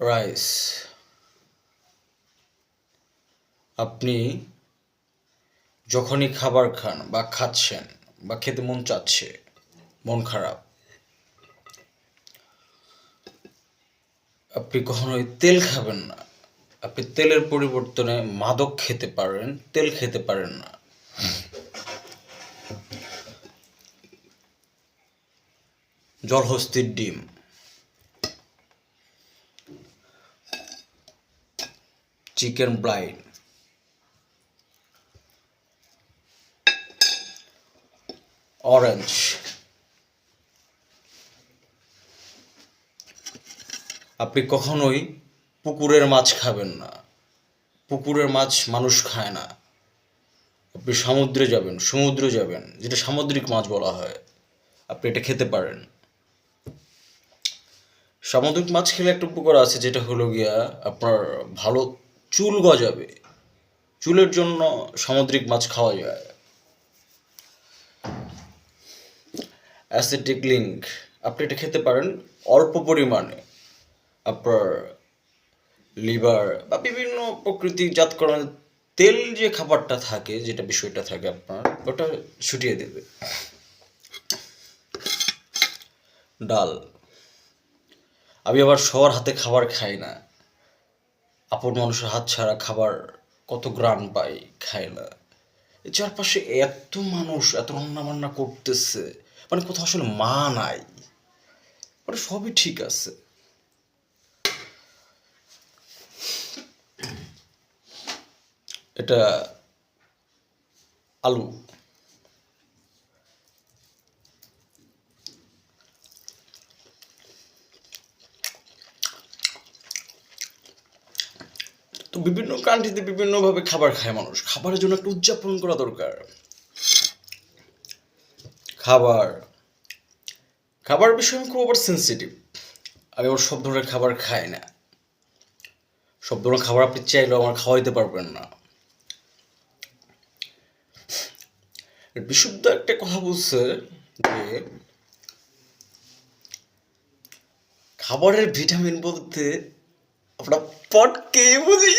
Rice আপনি যখনই খাবার খান বা খাচ্ছেন বা খেতে মন চাচ্ছে, মন খারাপ, আপনি কখনোই তেল খাবেন না। আপনি তেলের পরিবর্তনে মাদক খেতে পারেন, তেল খেতে পারেন না। জলহস্তির ডিম। চিকেন ব্রাইড অরেঞ্জ আপনি কখনোই পুকুরের মাছ খাবেন না। পুকুরের মাছ মানুষ খায় না। আপনি সমুদ্রে যাবেন সমুদ্রে যাবেন, যেটা সামুদ্রিক মাছ বলা হয়। আপনি এটা খেতে পারেন। সামুদ্রিক মাছ খেলে একটা উপকার আছে, যেটা হলো গিয়া আপনার ভালো চুল গজাবে। চুলের জন্য সামুদ্রিক মাছ খাওয়া যায়। অ্যাসিটিক লিঙ্ক। আপনি এটা খেতে পারেন অল্প পরিমাণে। আপনার লিভার বা বিভিন্ন প্রকৃতিজাতকরণ তেল যে খাবারটা থাকে, যেটা বিষয়টা থাকে আপনার, ওটা ছুটিয়ে দেবে। ডাল। আমি আবার সবার হাতে খাবার খাই না। আপন মানুষের হাত ছাড়া খাবার কত গ্রান পাই খায় না। চারপাশে এত মানুষ, এত রান্না বান্না করতেছে মানে কোথাও আসলে মা নাই। মানে সবই ঠিক আছে। এটা আলু। তো বিভিন্ন কান্ট্রিতে বিভিন্নভাবে খাবার খায় মানুষ। খাবারের জন্য একটা উদযাপন করা দরকার। খাবার। খাবার বিষয়ে আমি খুব আবার সেন্সিটিভ আমি আবার সব ধরনের খাবার খাই না। সব ধরনের খাবার আপনি চাইলেও আমার খাওয়াইতে পারবেন না। বিশুদ্ধ একটা কথা বলছে যে, খাবারের ভিটামিন বলতে अपना पॉट के मुझे